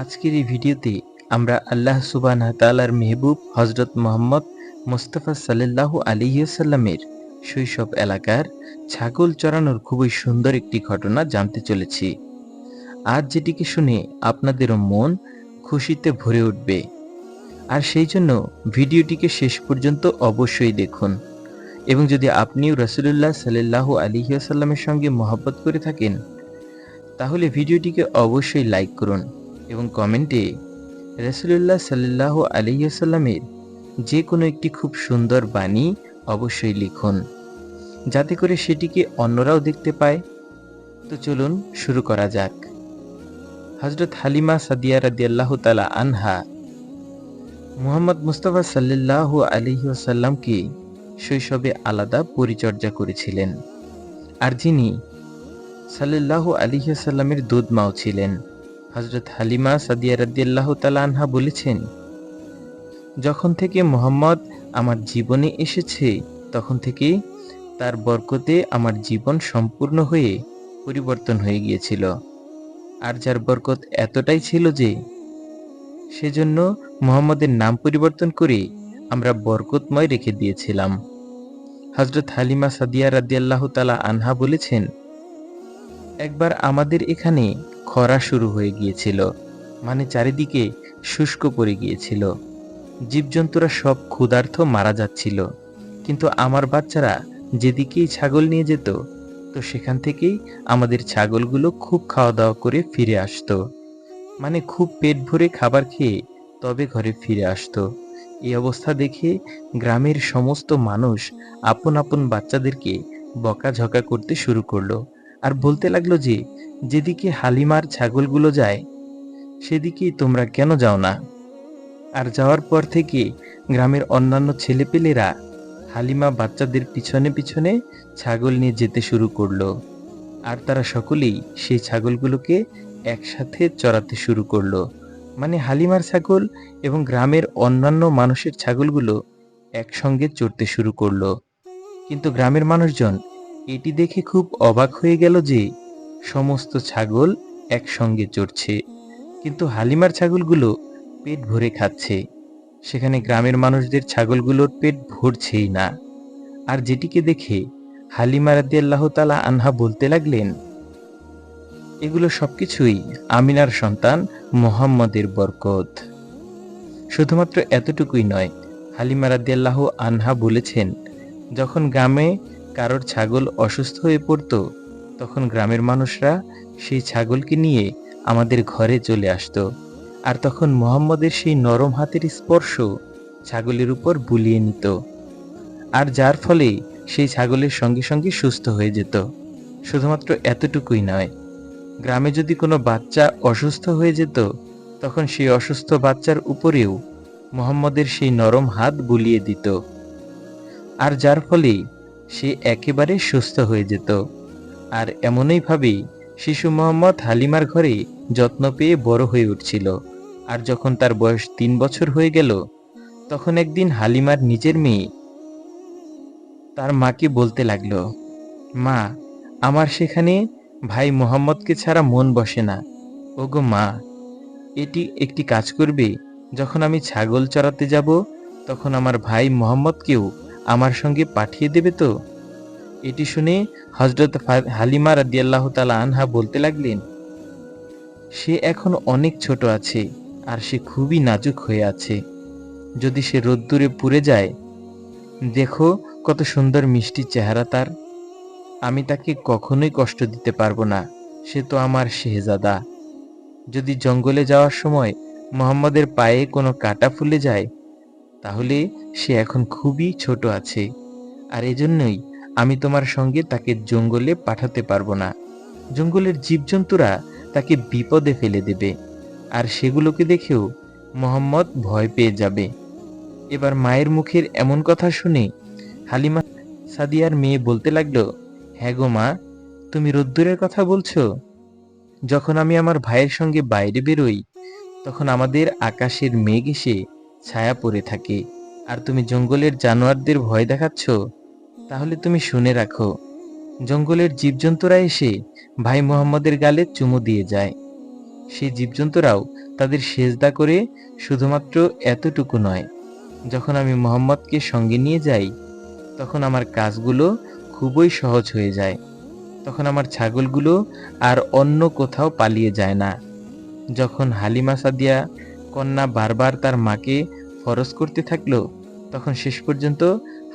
আজকের এই ভিডিওতে আমরা আল্লাহ সুবাহ তালার মেহবুব হজরত মোহাম্মদ মোস্তফা সাল্লাল্লাহু আলিয়াল্লামের শৈশব এলাকার ছাগল চড়ানোর খুবই সুন্দর একটি ঘটনা জানতে চলেছি। আজ যেটিকে শুনে আপনাদেরও মন খুশিতে ভরে উঠবে। আর সেই জন্য ভিডিওটিকে শেষ পর্যন্ত অবশ্যই দেখুন এবং যদি আপনিও রসুল্লাহ সাল্লাহু আলিহাসাল্লামের সঙ্গে মহব্বত করে থাকেন, তাহলে ভিডিওটিকে অবশ্যই লাইক করুন। এবং কমেন্টে রসুল্লাহ সাল্লাহ আলিয়াসাল্লামের যে কোনো একটি খুব সুন্দর বাণী অবশ্যই লিখুন, যাতে করে সেটিকে অন্যরাও দেখতে পায়। তো চলুন শুরু করা যাক। হজরত হালিমা সাদিয়া রাদিয়াল্লাহ তালা আনহা মুহাম্মদ মুস্তফা সাল্লাহ আলহিউসাল্লামকে শৈশবে আলাদা পরিচর্যা করেছিলেন। আর যিনি সাল্লাহ আলিহাসাল্লামের দুধ মাও ছিলেন। হজরত হালিমা সাদিয়া রাদিয়াল্লাহ তালা আনহা বলেছেন, যখন থেকে মোহাম্মদ আমার জীবনে এসেছে, তখন থেকে তার বরকতে আমার জীবন সম্পূর্ণ হয়ে পরিবর্তন হয়ে গিয়েছিল। আর যার বরকত এতটাই ছিল যে, সেজন্য মোহাম্মদের নাম পরিবর্তন করে আমরা বরকতময় রেখে দিয়েছিলাম। হজরত হালিমা সাদিয়া রাদিয়াল্লাহ তালা আনহা বলেছেন, একবার আমাদের এখানে খরা শুরু হয়ে গিয়েছিল মানে চারিদিকে শুষ্ক পড়ে গিয়েছিল। জীবজন্তুরা সব ক্ষুধার্থ মারা যাচ্ছিল। কিন্তু আমার বাচ্চারা যেদিকেই ছাগল নিয়ে যেত, তো সেখান থেকেই আমাদের ছাগলগুলো খুব খাওয়া দাওয়া করে ফিরে আসতো। মানে খুব পেট ভরে খাবার খেয়ে তবে ঘরে ফিরে আসতো। এই অবস্থা দেখে গ্রামের সমস্ত মানুষ আপন আপন বাচ্চাদেরকে বকাঝকা করতে শুরু করল। আর বলতে লাগল যে, যেদিকে হালিমার ছাগলগুলো যায়, সেদিকেই তোমরা কেন যাও না? আর যাওয়ার পর থেকে গ্রামের অন্যান্য ছেলেপেলেরা হালিমা বাচ্চাদের পিছনে পিছনে ছাগল নিয়ে যেতে শুরু করল। আর তারা সকলেই সেই ছাগলগুলোকে একসাথে চড়াতে শুরু করল। মানে হালিমার ছাগল এবং গ্রামের অন্যান্য মানুষের ছাগলগুলো একসঙ্গে চড়তে শুরু করল। কিন্তু গ্রামের মানুষজন এটি দেখে খুব অবাক হয়ে গেল যে সমস্ত ছাগল একসঙ্গে চড়ছে। কিন্তু হালিমার ছাগলগুলো পেট ভরে খাচ্ছে। সেখানে গ্রামের মানুষদের ছাগলগুলোর পেট ভরছেই না। আর যেটিকে দেখে হালিমা রাদি তালা আনহা বলতে লাগলেন, এগুলো সবকিছুই আমিনার সন্তান মোহাম্মদের বরকত। শুধুমাত্র এতটুকুই নয়, হালিমা রাদি আল্লাহ আনহা বলেছেন, যখন গ্রামে কারোর ছাগল অসুস্থ হয়ে পড়তো, তখন গ্রামের মানুষরা সেই ছাগলকে নিয়ে আমাদের ঘরে চলে আসতো। আর তখন মোহাম্মদের সেই নরম হাতের স্পর্শ ছাগলের উপর বুলিয়ে নিত। আর যার ফলে সেই ছাগলের সঙ্গে সঙ্গে সুস্থ হয়ে যেত। শুধুমাত্র এতটুকুই নয়, গ্রামে যদি কোনো বাচ্চা অসুস্থ হয়ে যেত, তখন সেই অসুস্থ বাচ্চার উপরেও মোহাম্মদের সেই নরম হাত বুলিয়ে দিত। আর যার ফলে সে একেবারে সুস্থ হয়ে যেত। আর এমনইভাবেই শিশু মোহাম্মদ হালিমার ঘরে যত্ন পেয়ে বড় হয়ে উঠছিল। আর যখন তার বয়স তিন বছর হয়ে গেল, তখন একদিন হালিমার নিজের মেয়ে তার মাকে বলতে লাগল, মা, আমার সেখানে ভাই মোহাম্মদকে ছাড়া মন বসে না। ওগো মা, এটি একটি কাজ করবে, যখন আমি ছাগল চড়াতে যাব, তখন আমার ভাই মোহাম্মদকেও আমার সঙ্গে পাঠিয়ে দেবে তো? এটি শুনে হজরত হালিমা রাদিয়াল্লাহ তালা আনহা বলতে লাগলেন, সে এখন অনেক ছোট আছে আর সে খুবই নাজুক হয়ে আছে। যদি সে রোদ্দুরে পুড়ে যায়, দেখো কত সুন্দর মিষ্টি চেহারা তার। আমি তাকে কখনোই কষ্ট দিতে পারব না, সে তো আমার শেহজাদা। যদি জঙ্গলে যাওয়ার সময় মোহাম্মদের পায়ে কোনো কাটা ফুলে যায় তাহলে সে এখন খুবই ছোট আছে। আর এজন্যই আমি তোমার সঙ্গে তাকে জঙ্গলে পাঠাতে পারব না। জঙ্গলের জীবজন্তুরা তাকে বিপদে ফেলে দেবে। আর সেগুলোকে দেখেও মোহাম্মদ ভয় পেয়ে যাবে। এবার মায়ের মুখের এমন কথা শুনে হালিমা সাদিয়ার মেয়ে বলতে লাগল হ্যাঁ গো মা, তুমি রোদ্দুরের কথা বলছো? যখন আমি আমার ভাইয়ের সঙ্গে বাইরে বেরোই, তখন আমাদের আকাশের মেঘ এসে ছায়া পড়ে থাকে। আর তুমি জঙ্গলের জানোয়ারদের ভয় দেখাচ্ছ? তাহলে তুমি শুনে রাখো, জঙ্গলের জীবজন্তুরা এসে ভাই মোহাম্মদের গালে চুমু দিয়ে যায়। সেই জীবজন্তুরাও তাদের সেজদা করে শুধুমাত্র এতটুকু নয়, যখন আমি মোহাম্মদকে সঙ্গে নিয়ে যাই, তখন আমার কাজগুলো খুবই সহজ হয়ে যায়। তখন আমার ছাগলগুলো আর অন্য কোথাও পালিয়ে যায় না। যখন হালিমা সাদিয়া কন্যা বারবার তার মাকে ফরজ করতে থাকল, তখন শেষ পর্যন্ত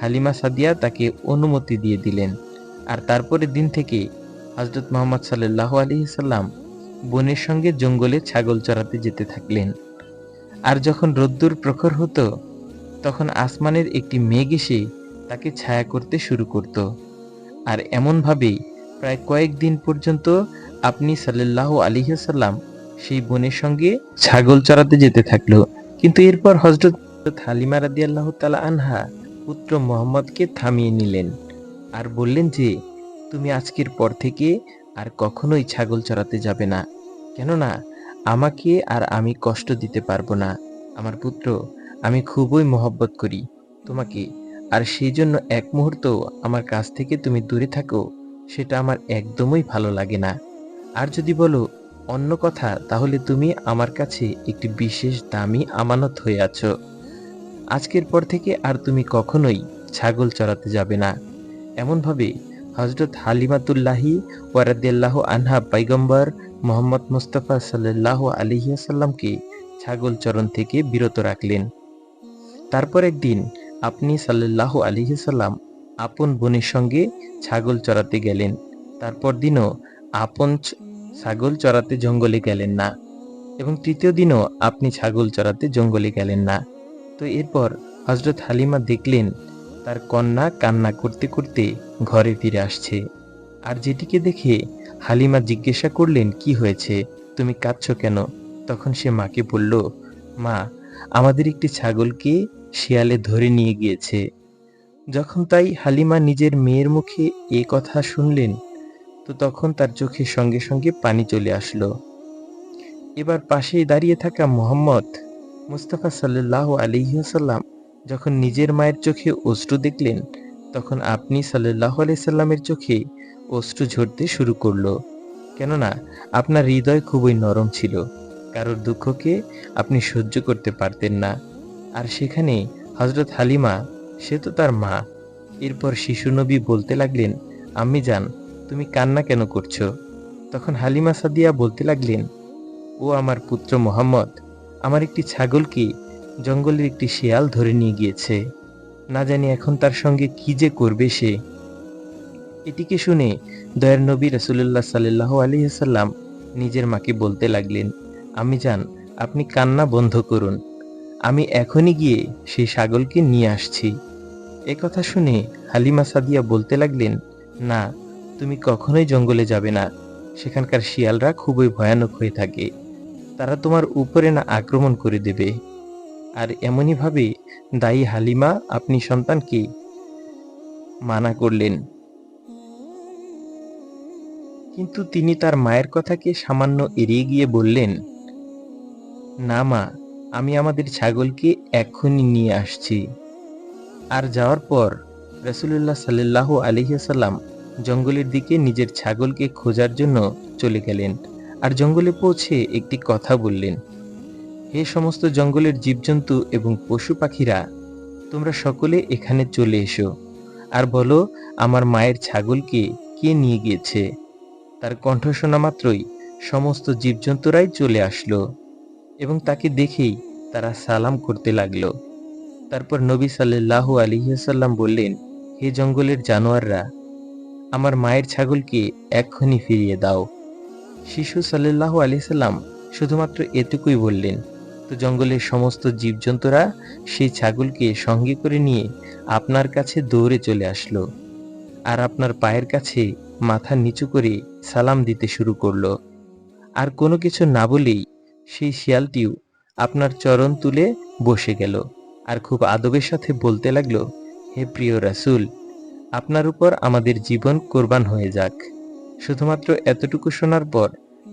হালিমা সাদিয়া তাকে অনুমতি দিয়ে দিলেন। আর তারপরের দিন থেকে হজরত মোহাম্মদ সাল্লাহ আলী সাল্লাম বোনের সঙ্গে জঙ্গলে ছাগল চড়াতে যেতে থাকলেন। আর যখন রোদ্দুর প্রখর হতো, তখন আসমানের একটি মেঘ এসে তাকে ছায়া করতে শুরু করত। আর এমনভাবেই প্রায় কয়েকদিন পর্যন্ত আপনি সাল্লাহ আলিহাসাল্লাম সেই বোনের সঙ্গে ছাগল চড়াতে যেতে থাকল। কিন্তু এরপর হজরত হালিমা রাদি আল্লাহ তালা আনহা পুত্র মোহাম্মদকে থামিয়ে নিলেন আর বললেন যে, তুমি আজকের পর থেকে আর কখনোই ছাগল চড়াতে যাবে না। কেননা আমাকে আর আমি কষ্ট দিতে পারব না। আমার পুত্র, আমি খুবই মহব্বত করি তোমাকে। আর সেই জন্য এক মুহূর্ত আমার কাছ থেকে তুমি দূরে থাকো, সেটা আমার একদমই ভালো লাগে না। আর যদি বলো অন্য কথা, তাহলে তুমি আমার কাছে একটি বিশেষ দামি আমানত হয়ে আছো। আজকের পর থেকে আর তুমি কখনোই ছাগল চড়াতে যাবে না। এমনভাবে হজরত হালিমাতুল্লাহি ওয়ারাদিয়াল্লাহ আনহা পাইগম্বর মোহাম্মদ মুস্তফা সাল্লাহ আলিহাসাল্লামকে ছাগল চরণ থেকে বিরত রাখলেন। তারপর একদিন আপনি সাল্লাহ আলিহাসাল্লাম আপন বোনের সঙ্গে ছাগল চড়াতে গেলেন। তারপর দিনও আপন ছাগল চড়াতে জঙ্গলে গেলেন না। এবং তৃতীয় দিনও আপনি ছাগল চড়াতে জঙ্গলে গেলেন না। তো এরপর হজরত হালিমা দেখলেন, তার কন্যা কান্না করতে করতে ঘরে ফিরে আসছে। আর যেটিকে দেখে হালিমা জিজ্ঞাসা করলেন, কি হয়েছে? তুমি কাঁদছ কেন? তখন সে মাকে বলল, মা, আমাদের একটি ছাগলকে শিয়ালে ধরে নিয়ে গিয়েছে। যখন তাই হালিমা নিজের মেয়ের মুখে এ কথা শুনলেন তো তখন তার চোখের সঙ্গে সঙ্গে পানি চলে আসলো। এবার পাশেই দাঁড়িয়ে থাকা মোহাম্মদ মুস্তাফা সাল্লাহ আলিহাসাল্লাম যখন নিজের মায়ের চোখে অশ্রু দেখলেন, তখন আপনি সাল্লাহ সাল্লামের চোখে অশ্রু ঝরতে শুরু করল। কেননা, আপনার হৃদয় খুবই নরম ছিল, কারোর দুঃখকে আপনি সহ্য করতে পারতেন না। আর সেখানে হজরত হালিমা, সে তো তার মা। এরপর শিশু নবী বলতে লাগলেন আমি যান তুমি কান্না কেন করছ? তখন হালিমা সাদিয়া বলতে লাগলেন, ও আমার পুত্র মোহাম্মদ, আমার একটি ছাগলকে জঙ্গলের একটি শিয়াল ধরে নিয়ে গিয়েছে? না জানি এখন তার সঙ্গে কি যে করবে সে। এটিকে শুনে দয়ার নবী রসুল্লাহ সাল্লাহ আলিহাসাল্লাম নিজের মাকে বলতে লাগলেন, আমি যান আপনি কান্না বন্ধ করুন। আমি এখনই গিয়ে সেই ছাগলকে নিয়ে আসছি। এ কথা শুনে হালিমা সাদিয়া বলতে লাগলেন, না তুমি কখনোই জঙ্গলে যাবে না। সেখানকার শিয়ালরা খুবই ভয়ানক হয়ে থাকে। তারা তোমার উপরে না আক্রমণ করে দেবে। আর এমনইভাবে দায়ী হালিমা, আপনি সন্তানকে মানা করলেন। কিন্তু তিনি তার মায়ের কথাকে সামান্য এড়িয়ে গিয়ে বললেন, না মা, আমি আমাদের ছাগলকে এখনই নিয়ে আসছি। আর যাওয়ার পর রসুল্লাহ সাল্লাহ আলহিহাসাল্লাম জঙ্গলের দিকে নিজের ছাগলকে খোঁজার জন্য চলে গেলেন আর জঙ্গলে পৌঁছে একটি কথা বললেন, হে সমস্ত জঙ্গলের জীবজন্তু এবং পশু পাখিরা, তোমরা সকলে এখানে চলে এসো আর বলো, আমার মায়ের ছাগলকে কে নিয়ে গিয়েছে? তার কণ্ঠ শোনা মাত্রই সমস্ত জীবজন্তুরাই চলে আসলো এবং তাকে দেখেই তারা সালাম করতে লাগল। তারপর নবী সাল্লাল্লাহু আলিহাসাল্লাম বললেন, হে জঙ্গলের জানোয়াররা আমার মায়ের ছাগলকে এক্ষুনি ফিরিয়ে দাও। শিশু সাল্লাল্লাহু আলিয়াল্লাম শুধুমাত্র এটুকুই বললেন, তো জঙ্গলের সমস্ত জীবজন্তুরা সেই ছাগলকে সঙ্গে করে নিয়ে আপনার কাছে দৌড়ে চলে আসলো আর আপনার পায়ের কাছে মাথা নিচু করে সালাম দিতে শুরু করল। আর কোনো কিছু না বলেই সেই শিয়ালটিও আপনার চরণ তুলে বসে গেল। আর খুব আদবের সাথে বলতে লাগল, হে প্রিয় রাসূল আপনার উপর আমাদের জীবন কোরবান হয়ে যাক। শুধুমাত্র এতটুকু শোনার পর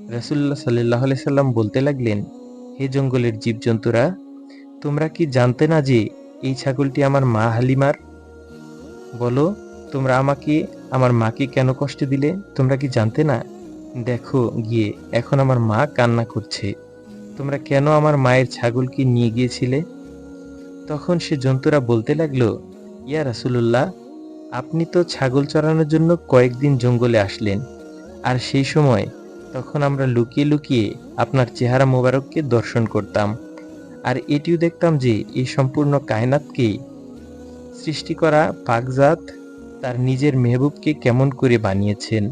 রাসূলুল্লাহ সাল্লাহ সাল্লাম বলতে লাগলেন, হে জঙ্গলের জীবজন্তুরা, তোমরা কি জানতে না যে এই ছাগলটি আমার মা হালিমার? বলো, তোমরা আমাকে, আমার মাকে কেন কষ্ট দিলে? তোমরা কি জানতে না? দেখো, গিয়ে এখন আমার মা কান্না করছে। তোমরা কেন আমার মায়ের ছাগলকে নিয়ে গিয়েছিলে? তখন সে জন্তুরা বলতে লাগল, ইয়া রাসূলুল্লাহ আপনি তো ছাগল চড়ানোর জন্য কয়েকদিন জঙ্গলে আসলেন, আর সেই সময় তখন আমরা লুকিয়ে লুকিয়ে আপনার চেহারা মোবারককে দর্শন করতাম, আর এটিও দেখতাম যে এই সম্পূর্ণ কায়নাতকে সৃষ্টি করা পাকজাত তার নিজের মেহবুবকে কেমন করে বানিয়েছেন।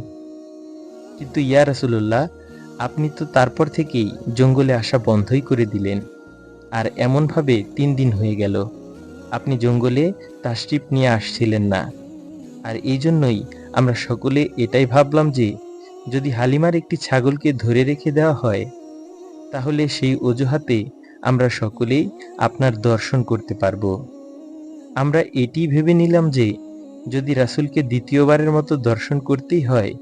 কিন্তু ইয়া রাসূলুল্লাহ, আপনি তো তারপর থেকেই জঙ্গলে আসা বন্ধই করে দিলেন, আর এমনভাবে তিন দিন হয়ে গেল, আপনি জঙ্গলে তাশরিফ নিয়ে আসছিলেন না। আর এই জন্যই আমরা সকলে এটাই ভাবলাম যে, যদি হালিমার একটি ছাগলকে ধরে রেখে দেওয়া হয়, তাহলে সেই অজুহাতে আমরা সকলেই আপনার দর্শন করতে পারব। আমরা এটি ভেবে নিলাম যে, যদি রাসূলকে দ্বিতীয়বারের মতো দর্শন করতেই হয়,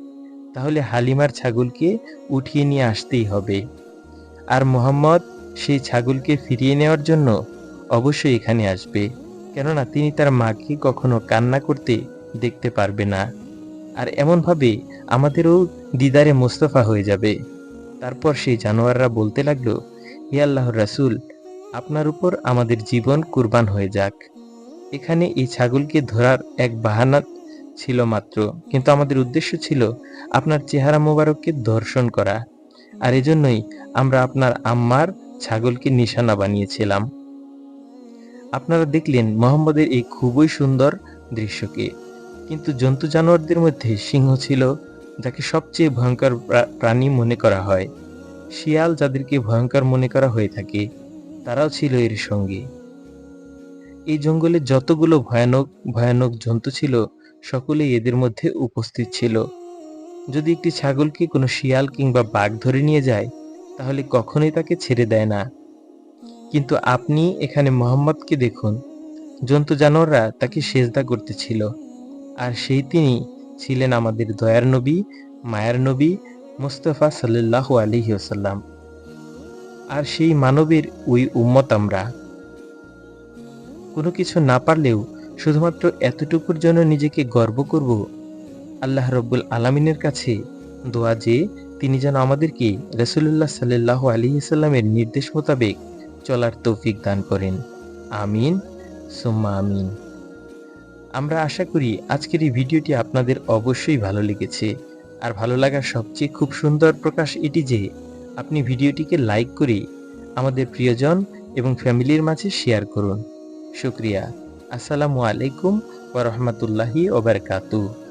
তাহলে হালিমার ছাগলকে উঠিয়ে নিয়ে আসতেই হবে। আর মোহাম্মদ সেই ছাগলকে ফিরিয়ে নেওয়ার জন্য অবশ্যই এখানে আসবে। কেননা তিনি তার মাকে কখনো কান্না করতে দেখতে পারবে না। আর এমনভাবে আমাদেরও দিদারে মোস্তফা হয়ে যাবে। তারপর সেই জানোয়াররা বলতে লাগল, হে আল্লাহর রাসূল, আপনার উপর আমাদের জীবন কুরবান হয়ে যাক। এখানে এই ছাগলকে ধরার এক বাহানা ছিল মাত্র, কিন্তু আমাদের উদ্দেশ্য ছিল আপনার চেহারা মোবারককে ধর্ষণ করা। আর এজন্যই আমরা আপনার আম্মার ছাগলকে নিশানা বানিয়েছিলাম। আপনারা দেখলেন মোহাম্মদের এই খুবই সুন্দর দৃশ্যকে। কিন্তু জন্তু জানোয়ারদের মধ্যে সিংহ ছিল যাকে সবচেয়ে ভয়ঙ্কর প্রা- প্রাণী মনে করা হয়। শিয়াল যাদেরকে ভয়ঙ্কর মনে করা হয়ে থাকে, তারাও ছিল এর সঙ্গে। এই জঙ্গলে যতগুলো ভয়ানক ভয়ানক জন্তু ছিল, সকলেই এদের মধ্যে উপস্থিত ছিল। যদি একটি ছাগলকে কোনো শিয়াল কিংবা বাঘ ধরে নিয়ে যায়, তাহলে কখনোই তাকে ছেড়ে দেয় না। কিন্তু আপনি এখানে মোহাম্মদকে দেখুন। জন্তু জানোয়াররা তাকে সেজদা করতেছিল আর সেই তিনি ছিলেন আমাদের দয়ার নবী, মায়ার নবী মুস্তফা সাল্লাল্লাহু আলাইহি ওয়াসাল্লাম। আর সেই মানবের ওই উম্মত আমরা। কোনো কিছু না পারলেও শুধুমাত্র এতটুকুর জন্য নিজেকে গর্ব করব আল্লাহ রব্বুল আলামিনের কাছে দোয়া যে তিনি যেন আমাদেরকে রসুল্লাহ সাল্লাহ আলী সাল্লামের নির্দেশ মোতাবেক চলার তৌফিক দান করেন। আমিন। সুম্মা আমিন। আমরা আশা করি আজকের এই ভিডিওটি আপনাদের অবশ্যই ভালো লেগেছে। আর ভালো লাগার সবচেয়ে খুব সুন্দর প্রকাশ এটি যে, আপনি ভিডিওটিকে লাইক করে আমাদের প্রিয়জন এবং ফ্যামিলির মাঝে শেয়ার করুন। শুক্রিয়া। আসসালামু আলাইকুম ওয়া রাহমাতুল্লাহি ওয়া বারাকাতুহু।